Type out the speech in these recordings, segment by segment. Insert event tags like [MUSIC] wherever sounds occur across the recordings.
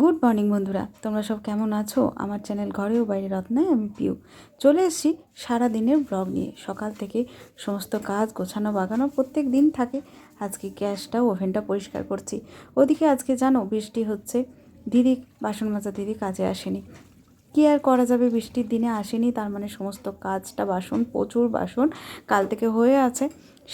Good morning বন্ধুরা, তোমরা সব কেমন আছো? আমার চ্যানেল ঘরেও বাইরে রত্নায় আমি পিউ। চলে এসেছি সারাদিনের ব্লগ নিয়ে। সকাল থেকে সমস্ত কাজ গোছানো, বাগানো প্রত্যেক দিন থাকে। আজকে গ্যাসটা, ওভেনটা পরিষ্কার করছি। ওদিকে আজকে জানো বৃষ্টি হচ্ছে। দিদি, বাসন মাজা দিদি কাজে আসেনি। কী আর করা যাবে? বৃষ্টির দিনে আসেনি, তার মানে সমস্ত কাজটা বাসন, প্রচুর বাসন কাল থেকে হয়ে আছে।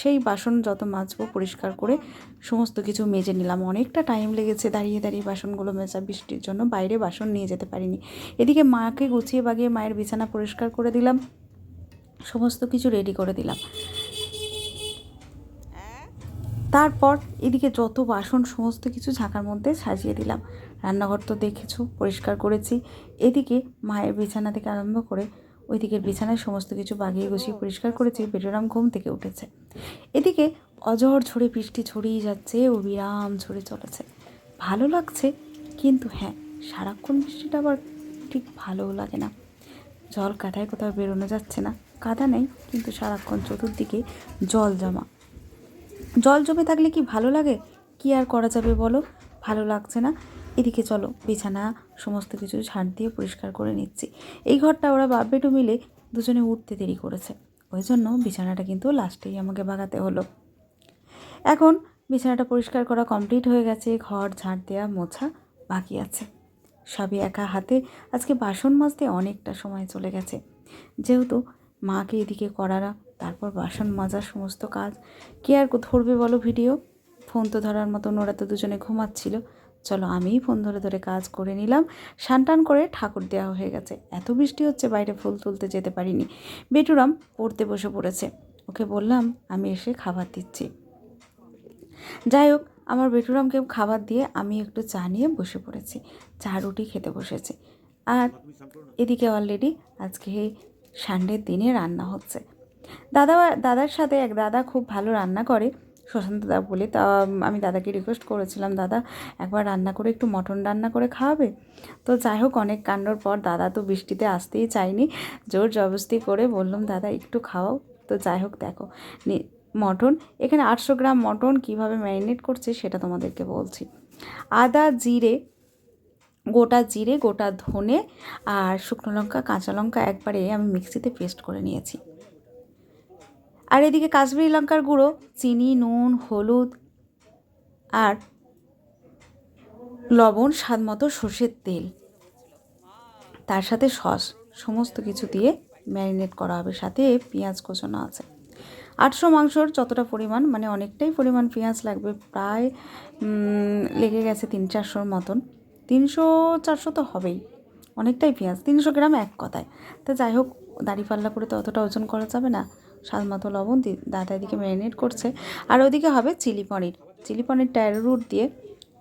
সেই বাসন যত মাজবো, পরিষ্কার করে সমস্ত কিছু মেজে নিলাম। অনেকটা টাইম লেগেছে দাঁড়িয়ে দাঁড়িয়ে বাসনগুলো মেজা বৃষ্টির জন্য, বাইরে বাসন নিয়ে যেতে পারিনি। এদিকে মাকে গুছিয়ে বাগিয়ে মায়ের বিছানা পরিষ্কার করে দিলাম, সমস্ত কিছু রেডি করে দিলাম। তারপর এদিকে যত বাসন সমস্ত কিছু ঝাঁকার মধ্যে সাজিয়ে দিলাম। রান্নাঘর তো দেখেছ, পরিষ্কার করেছি। এদিকে মায়ের বিছানা থেকে আরম্ভ করে ওই দিকের বিছানায় সমস্ত কিছু বাগিয়ে গুছিয়ে পরিষ্কার করেছি বেটুরাম ঘুম থেকে উঠেছে। এদিকে অজর ঝরে বৃষ্টি ছড়িয়ে যাচ্ছে ও বিরাম ঝরে চলেছে। ভালো লাগছে, কিন্তু হ্যাঁ সারাক্ষণ বৃষ্টিটা আবার ঠিক ভালোও লাগে না। জল কাদায় কোথাও বেরোনো যাচ্ছে না, কাদা নেই, কিন্তু সারাক্ষণ চতুর্দিকে জল জমা। জল জমে থাকলে কি ভালো লাগে? কি আর করা যাবে বলো? ভালো লাগছে না। এদিকে চলো, বিছানা, সমস্ত কিছু ঝাড় দিয়ে পরিষ্কার করে নিচ্ছি। এই ঘরটা ওরা বাপ বেটু মিলে দুজনে উঠতে দেরি করেছে। ওই জন্য বিছানাটা কিন্তু লাস্টেই আমাকে বাগাতে হলো। এখন বিছানাটা পরিষ্কার করা কমপ্লিট হয়ে গেছে, ঘর ঝাড় দেওয়া মোছা বাকি আছে। সবই একা হাতে আজকে বাসন মাজতে অনেকটা সময় চলে গেছে। যেহেতু মাকে এদিকে করারা তারপর বাসন মাজার সমস্ত কাজ। কে আর ধরবে বলো ভিডিও? ফোন তো ধরার মতন ওরা তো দুজনে ঘুমাচ্ছিল। চলো আমিই ফোন ধরে ধরে কাজ করে নিলাম। সানটান করে ঠাকুর দেওয়া হয়ে গেছে। এত বৃষ্টি হচ্ছে, বাইরে ফুল তুলতে যেতে পারিনি। বেটুরাম পড়তে বসে পড়েছে। ওকে বললাম, আমি এসে খাবার দিচ্ছি। যাই হোক, আমার বেটুরামকে খাবার দিয়ে আমি একটু চা নিয়ে বসে পড়েছি। চা, রুটি খেতে বসেছি। আর এদিকে অলরেডি আজকে সানডের দিনে রান্না হচ্ছে। দাদা দাদার সাথে এক দাদা খুব ভালো রান্না করে, সুশান্ত দা বলে। তা আমি দাদাকে রিকোয়েস্ট করেছিলাম, দাদা, একবার রান্না করে একটু মটন রান্না করে খাওয়াবে? তো যাই হোক, অনেক কাণ্ডর পর দাদা তো বৃষ্টিতে আসতেই চায়নি। জোর জবস্তি করে বললাম, দাদা, একটু খাওয়াও। তো যাই হোক, দেখো মটন, এখানে আটশো গ্রাম মটন কীভাবে ম্যারিনেট করছে সেটা তোমাদেরকে বলছি। আদা, জিরে, গোটা জিরে, গোটা ধনে আর শুকনো লঙ্কা, কাঁচা লঙ্কা একবারে আমি মিক্সিতে পেস্ট করে নিয়েছি। আর এদিকে কাশ্মীরি লঙ্কার গুঁড়ো, চিনি, নুন, হলুদ আর লবণ, স্বাদ মতো সর্ষের তেল। তার সাথে সস, সমস্ত কিছু দিয়ে ম্যারিনেট করা হবে। সাথে পেঁয়াজ কোচানো আছে। আটশো মাংসর যতটা পরিমাণ মানে অনেকটাই পরিমাণ পেঁয়াজ লাগবে। প্রায় লেগে গেছে তিন চারশোর মতন। তিনশো, চারশো তো হবেই। অনেকটাই পেঁয়াজ। তিনশো গ্রাম এক কথায়। তা যাই হোক দাড়িপাল্লা করে তো অতটা ওজন করা যাবে না। স্বাদ মতো লবণ দাদা এদিকে ম্যারিনেট করছে। আর ওদিকে হবে চিলি পনির। চিলি পনিরটা রুট দিয়ে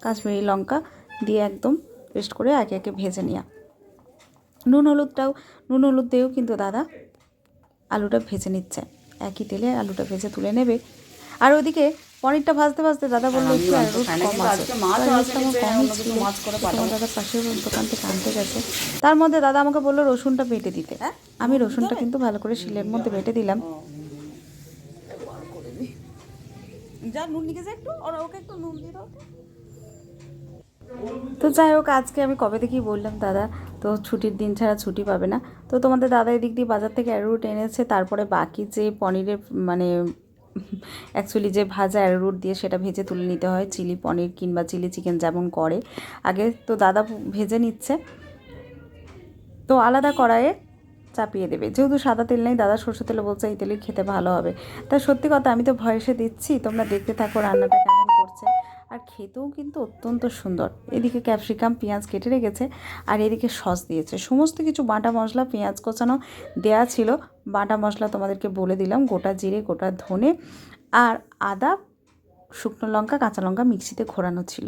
কাশ্মীরি লঙ্কা দিয়ে একদম পেস্ট করে একে একে ভেজে নেওয়া নুন হলুদটাও নুন হলুদ দিয়েও কিন্তু দাদা আলুটা ভেজে নিচ্ছে। একই তেলে আলুটা ভেজে তুলে নেবে। আর ওদিকে পনিরটা ভাজতে ভাজতে দাদা বলল একটু অ্যারোট কম আছে। তোমার দাদা পাশের দোকান থেকে আনতে গেছে। তার মধ্যে দাদা আমাকে বলল রসুনটা বেটে দিতে। আমি রসুনটা কিন্তু ভালো করে শিলের মধ্যে বেটে দিলাম। যা নুন একটু ওকে একটু নুন দিয়ে দাও। তো যাই হোক, আজকে আমি কবে থেকেই বললাম, দাদা, তো ছুটির দিন ছাড়া ছুটি পাবে না। তো তোমাদের দাদা এদিক দিয়ে বাজার থেকে অ্যারোরুট এনেছে, তারপরে বাকি যে পনিরের মানে অ্যাকচুয়ালি যে ভাজা অ্যারোরুট দিয়ে সেটা ভেজে তুলে নিতে হয়, চিলি পনির কিংবা চিলি চিকেন যেমন করে। আগে তো দাদা ভেজে নিচ্ছে। তো আলাদা কড়াইয়ে চাপিয়ে দেবে। যেহেতু সাদা তেল নেই, দাদা সরষে তেলে বলছে এই তেলেই খেতে ভালো হবে। তা সত্যি কথা, আমি তো ভয়েসে দিচ্ছি, তোমরা দেখতে থাকো রান্নাটা কেমন করছে। আর খেতেও কিন্তু অত্যন্ত সুন্দর। এদিকে ক্যাপসিকাম, পেঁয়াজ কেটে রেখেছে, আর এদিকে সস দিয়েছে। সমস্ত কিছু, বাটা মশলা, পেঁয়াজ কোচানো দেয়া ছিল। বাটা মশলা তোমাদেরকে বলে দিলাম, গোটা জিরে, গোটা ধনে, আর আদা, শুকনো লঙ্কা, কাঁচা লঙ্কা মিক্সিতে ঘোরানো ছিল।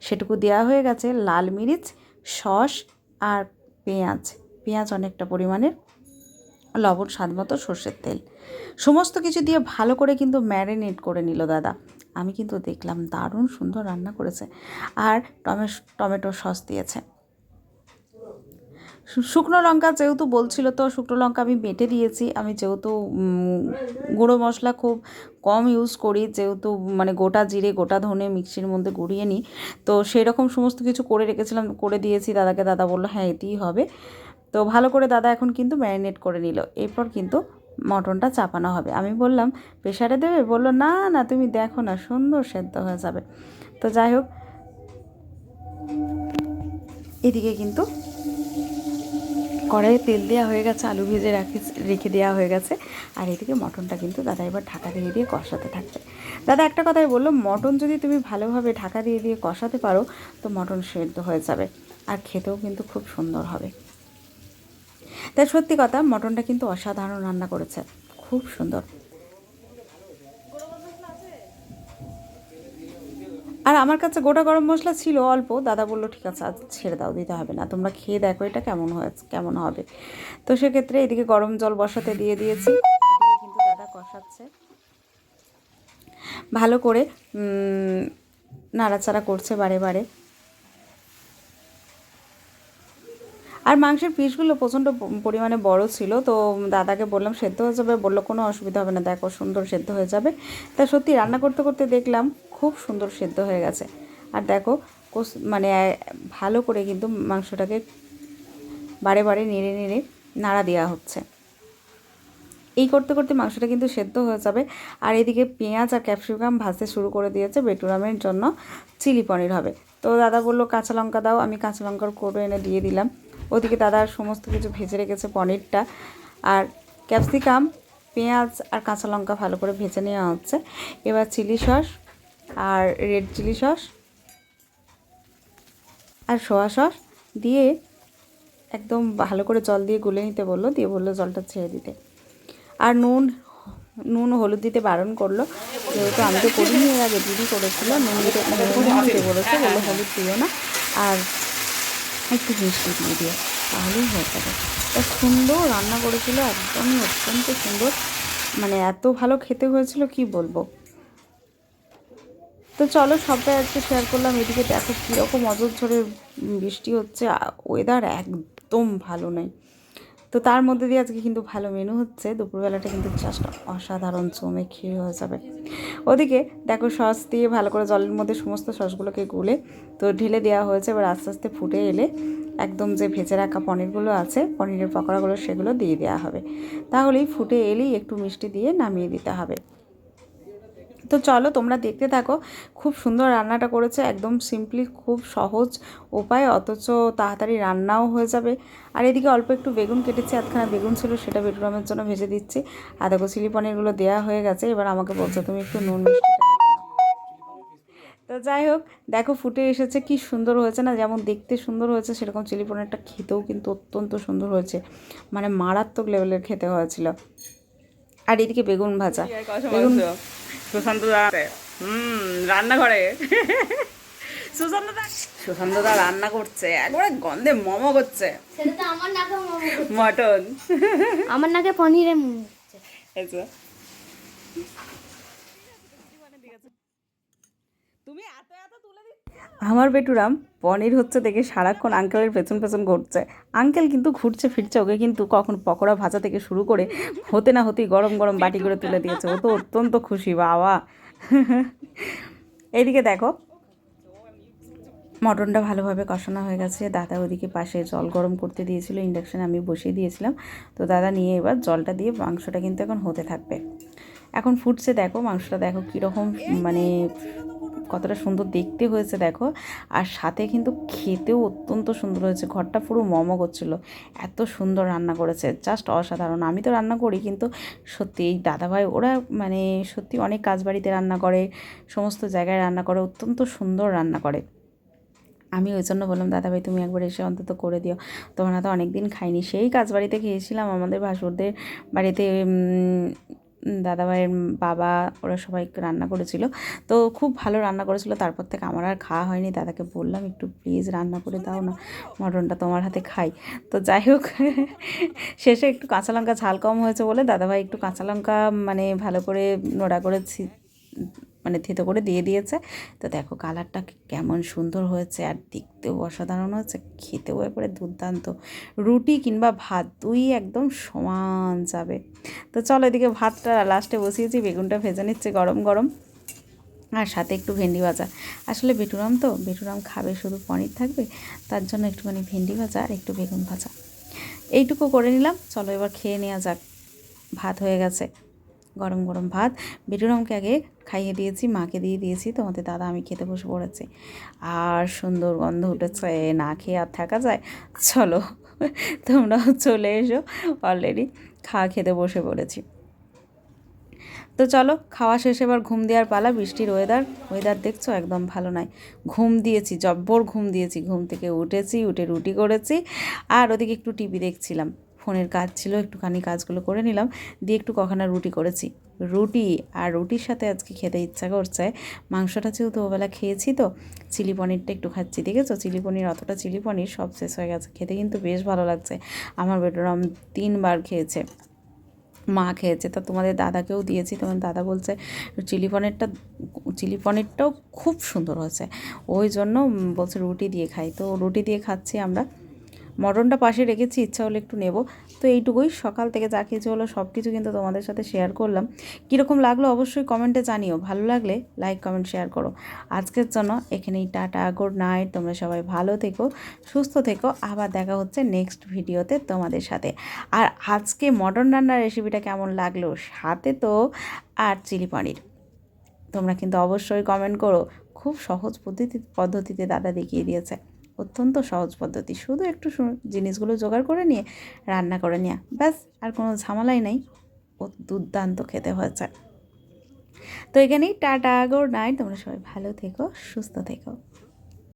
সেটুকু দেওয়া হয়ে গেছে লাল মিরিচ, সস আর পেঁয়াজ। পেঁয়াজ অনেকটা পরিমাণের। লবণ স্বাদ মতো সর্ষের তেল। সমস্ত কিছু দিয়ে ভালো করে কিন্তু ম্যারিনেট করে নিল দাদা। আমি কিন্তু দেখলাম দারুণ সুন্দর রান্না করেছে আর টমে টমেটো সস দিয়েছে। শুকনো লঙ্কা যেহেতু বলছিল তো শুকনো লঙ্কা আমি বেটে দিয়েছি। আমি যেহেতু গুঁড়ো মশলা খুব কম ইউজ করি, যেহেতু মানে গোটা জিরে, গোটা ধনে মিক্সির মধ্যে গুঁড়িয়ে নিই। তো সেই রকম সমস্ত কিছু করে রেখেছিলাম, করে দিয়েছি। দাদাকে দাদা বলল হ্যাঁ এটিই হবে। তো ভালো করে দাদা এখন কিন্তু ম্যারিনেট করে নিল। এরপর কিন্তু মটনটা চাপানো হবে। আমি বললাম প্রেশারে দেবে? বলল, না না, তুমি দেখো না, সুন্দর সেদ্ধ হয়ে যাবে। তো যাই হোক, এদিকে কিন্তু কড়াইয়ে তেল দেওয়া হয়ে গেছে, আলু ভেজে রাখি, রেখে দেওয়া হয়ে গেছে। আর এদিকে মটনটা কিন্তু দাদা এবার ঢাকা দিয়ে দিয়ে কষাতে থাকবে। দাদা একটা কথাই বলল, মটন যদি তুমি ভালোভাবে ঢাকা দিয়ে দিয়ে কষাতে পারো, তো মটন সেদ্ধ হয়ে যাবে। আর খেতেও কিন্তু খুব সুন্দর হবে। তাই সত্যি কথা, মটনটা কিন্তু অসাধারণ রান্না করেছে। খুব সুন্দর। আর আমার কাছে গোটা গরম মশলা ছিল অল্প। দাদা বলল, ঠিক আছে, আজ ছেড়ে দাও, দিতে হবে না। তোমরা খেয়ে দেখো এটা কেমন হয়েছে কেমন হবে। তো সেক্ষেত্রে এদিকে গরম জল বসাতে দিয়ে দিয়েছি। কিন্তু দাদা কষাচ্ছে। ভালো করে নাড়াচাড়া করছে বারে বারে। আর মাংসের পিসগুলো প্রচণ্ড পরিমাণে বড় ছিল, তো দাদাকে বললাম সেদ্ধ হয়ে যাবে, বলল কোনো অসুবিধা হবে না, দেখো সুন্দর সেদ্ধ হয়ে যাবে। তা সত্যি রান্না করতে করতে দেখলাম খুব সুন্দর সেদ্ধ হয়ে গেছে। আর দেখো মানে ভালো করে কিন্তু মাংসটাকে বারে বারে নেড়ে নেড়ে নাড়া দেওয়া হচ্ছে। এই করতে করতে মাংসটা কিন্তু সেদ্ধ হয়ে যাবে। আর এদিকে পেঁয়াজ আর ক্যাপসিকাম ভাজতে শুরু করে দিয়েছে বেটুরামের জন্য, চিলি পনির হবে। তো দাদা বলল, কাঁচা লঙ্কা দাও, আমি কাঁচা লঙ্কার কোটো এনে দিয়ে দিলাম। ওদিকে দাদা সমস্ত কিছু ভেজে রেখেছে পনিরটা। আর ক্যাপসিকাম, পেঁয়াজ আর কাঁচা লঙ্কা ভালো করে ভেজে নেওয়া হচ্ছে। এবার চিলি সস আর রেড চিলি সস আর সোয়া সস দিয়ে একদম ভালো করে জল দিয়ে গুলে নিতে বলল, দিয়ে বলল জলটা ছেড়ে দিতে। আর নুন নুন হলুদ দিতে বারণ করল। যেহেতু আমি তো করিনি, এর আগে দিদি করেছিল, নুন দিতে বলেছে, বলল হলুদ দিও না। আর একটু মিষ্টি দিয়ে দিও, তাহলেই হয়ে যাবে। তা সুন্দর রান্না করেছিল, একদমই অত্যন্ত সুন্দর। মানে এত ভালো খেতে হয়েছিল, কি বলব? তো চলো সবটাই আজকে শেয়ার করলাম, এদিকে দেখো কীরকম অজর ঝড়ে বৃষ্টি হচ্ছে ওয়েদার একদম ভালো নেই। তো তার মধ্যে দিয়ে আজকে কিন্তু ভালো মেনু হচ্ছে। দুপুরবেলাটা কিন্তু চাষটা অসাধারণ জমে খেয়ে হয়ে যাবে। ওদিকে দেখো সস দিয়ে ভালো করে জলের মধ্যে সমস্ত সসগুলোকে গুলে তো ঢেলে দেওয়া হয়েছে। এবার আস্তে আস্তে ফুটে এলে একদম যে ভেজে রাখা পনিরগুলো আছে, পনিরের পকোড়াগুলো সেগুলো দিয়ে দেওয়া হবে। তাহলেই ফুটে এলেই একটু মিষ্টি দিয়ে নামিয়ে দিতে হবে। তো চলো তোমরা দেখতে থাকো। খুব সুন্দর রান্নাটা করেছে একদম সিম্পলি খুব সহজ উপায় অথচ তাড়াতাড়ি রান্নাও হয়ে যাবে। আর এদিকে অল্প একটু বেগুন কেটেছি আধখানা বেগুন ছিল সেটা বেডরুমের জন্য ভেজে দিচ্ছি। আর দেখো চিলি পনিরগুলো দেওয়া হয়ে গেছে এবার আমাকে বলছো তুমি একটু নুন তো যাই হোক দেখো ফুটে এসেছে কি সুন্দর হয়েছে না? যেমন দেখতে সুন্দর হয়েছে সেরকম চিলি পনিরটা খেতেও কিন্তু অত্যন্ত সুন্দর হয়েছে। মানে মারাত্মক লেভেলের খেতে হয়েছিল। আর এদিকে বেগুন ভাজা। বেগুন সুশান্ত দাঁড়াতে হুম রান্নাঘরে। সুশান্ত দা সুশান্ত দা রান্না করছে একবারে গন্ধে মমো করছে। সেটা আমার নাকে মোমো করছে। মটন। আমার নাকে পনিরের মোমো করছে। এই যে। তুমি এত এত তুলে আমার বেটুরাম পনির হচ্ছে দেখে সারাক্ষণ আঙ্কেলের পেছন পেছন ঘুরছে। আঙ্কেল কিন্তু ঘুরছে ফিরছে ওকে কিন্তু কখন পকোড়া ভাজা থেকে শুরু করে হতে না হতেই গরম গরম বাটি করে তুলে দিয়েছে। ও তো অত্যন্ত খুশি বাবা। এইদিকে দেখো মটনটা ভালোভাবে কষানো হয়ে গেছে। দাদা ওদিকে পাশে জল গরম করতে দিয়েছিল ইন্ডাকশানে আমি বসিয়ে দিয়েছিলাম। তো দাদা নিয়ে এবার জলটা দিয়ে মাংসটা কিন্তু এখন হতে থাকবে। এখন ফুটছে দেখো মাংসটা দেখো কীরকম মানে কতটা সুন্দর দেখতে হয়েছে, দেখো। আর সাথে কিন্তু খেতেও অত্যন্ত সুন্দর হয়েছে। ঘরটা পুরো মম করছিল। এত সুন্দর রান্না করেছে। জাস্ট অসাধারণ। আমি তো রান্না করি, কিন্তু সত্যি এই দাদাভাই, ওরা মানে সত্যি অনেক কাজ বাড়িতে রান্না করে, সমস্ত জায়গায় রান্না করে, অত্যন্ত সুন্দর রান্না করে। আমি ওই জন্য বললাম, দাদাভাই, তুমি একবার এসে অন্তত করে দিও। তোমরা তো অনেক দিন খাইনি। সেই কাজ বাড়িতে খেয়েছিলাম আমাদের ভাসুরদের বাড়িতে দাদাভাইয়ের বাবা, ওরা সবাই রান্না করেছিল। তো খুব ভালো রান্না করেছিল। তারপর থেকে আমার আর খাওয়া হয়নি। দাদাকে বললাম, একটু প্লিজ রান্না করে দাও না, মটনটা তোমার হাতে খাই। তো যাই হোক, [LAUGHS] শেষে একটু কাঁচা লঙ্কা ঝাল কম হয়েছে বলে দাদাভাই একটু কাঁচা লঙ্কা মানে ভালো করে নোড়া করে ছি- মানে থেতো করে দিয়ে দিয়েছে। তো দেখো কালারটা কেমন সুন্দর হয়েছে আর দেখতেও অসাধারণ হয়েছে, খেতেও একবারে দুর্দান্ত। রুটি কিংবা ভাত দুই একদম সমান যাবে। তো চলো এদিকে ভাতটা লাস্টে বসিয়েছি, বেগুনটা ভেজে নিচ্ছে গরম গরম। আর সাথে একটু ভেন্ডি ভাজা। আসলে বেটুরাম তো, বেটুরাম খাবে শুধু পনির থাকবে, তার জন্য একটুখানি ভেন্ডি ভাজা আর একটু বেগুন ভাজা। এইটুকু করে নিলাম, চলো এবার খেয়ে নেওয়া যাক। ভাত হয়ে গেছে। গরম গরম ভাত। বেটুরামকে আগে খাইয়ে দিয়েছি, মাকে দিয়ে দিয়েছি, তোমাদের দাদা আমি খেতে বসে পড়েছি। আর সুন্দর গন্ধ উঠেছে, না খেয়ে আর থাকা যায়? চলো, তোমরাও চলে এসো। অলরেডি খাওয়া খেতে বসে পড়েছি। তো চলো, খাওয়া শেষে, এবার ঘুম দেওয়ার পালা। বৃষ্টির ওয়েদার ওয়েদার দেখছ? একদম ভালো নয় ঘুম দিয়েছি, জব্বর ঘুম দিয়েছি। ঘুম থেকে উঠেছি, উঠে রুটি করেছি। আর ওদিকে একটু টিভি দেখছিলাম। ফোনের কাজ ছিল, একটুখানি কাজগুলো করে নিলাম। দিয়ে একটু কখনো রুটি করেছি। রুটি আর রুটির সাথে আজকে খেতে ইচ্ছা করছে। মাংসটা যেহেতু ওবেলা খেয়েছি তো, চিলি পনিরটা একটু খাচ্ছি, দেখেছ? চিলি পনির, অতটা চিলি পনির সব শেষ হয়ে গেছে। খেতে কিন্তু বেশ ভালো লাগছে। আমার বেডরুম তিনবার খেয়েছে। মা খেয়েছে। তো তোমাদের দাদাকেও দিয়েছি। তোমার দাদা বলছে, চিলি পনিরটা, চিলি পনিরটাও খুব সুন্দর হয়েছে। ওই জন্য বলছে, রুটি দিয়ে খাই। তো রুটি দিয়ে খাচ্ছি আমরা। মটনটা পাশে রেখেছি, ইচ্ছা হলে একটু নেব। তো এইটুকুই, সকাল থেকে যা কিছু হলো সব কিছু কিন্তু তোমাদের সাথে শেয়ার করলাম। কীরকম লাগল অবশ্যই কমেন্টে জানিও। ভালো লাগলে লাইক কমেন্ট শেয়ার করো। আজকের জন্য এখানেই টাটা গুড নাইট তোমরা সবাই ভালো থেকো, সুস্থ থেকো। আবার দেখা হচ্ছে নেক্সট ভিডিওতে তোমাদের সাথে। আর আজকে মটন রান্নার রেসিপিটা কেমন লাগল? সাথে তো আর চিলি পনির। তোমরা কিন্তু অবশ্যই কমেন্ট করো। খুব সহজ পদ্ধতি পদ্ধতিতে দাদা দেখিয়ে দিয়েছে। অত্যন্ত সহজ পদ্ধতি। শুধু একটু জিনিসগুলো জোগাড় করে নিয়ে রান্না করে নেওয়া ব্যাস, আর কোনো ঝামেলাই নাই। ও দুর্দান্ত খেতে হয়েছে। তো এখানেই টাটা গুড নাইট তোমরা সবাই ভালো থেকো, সুস্থ থেকো।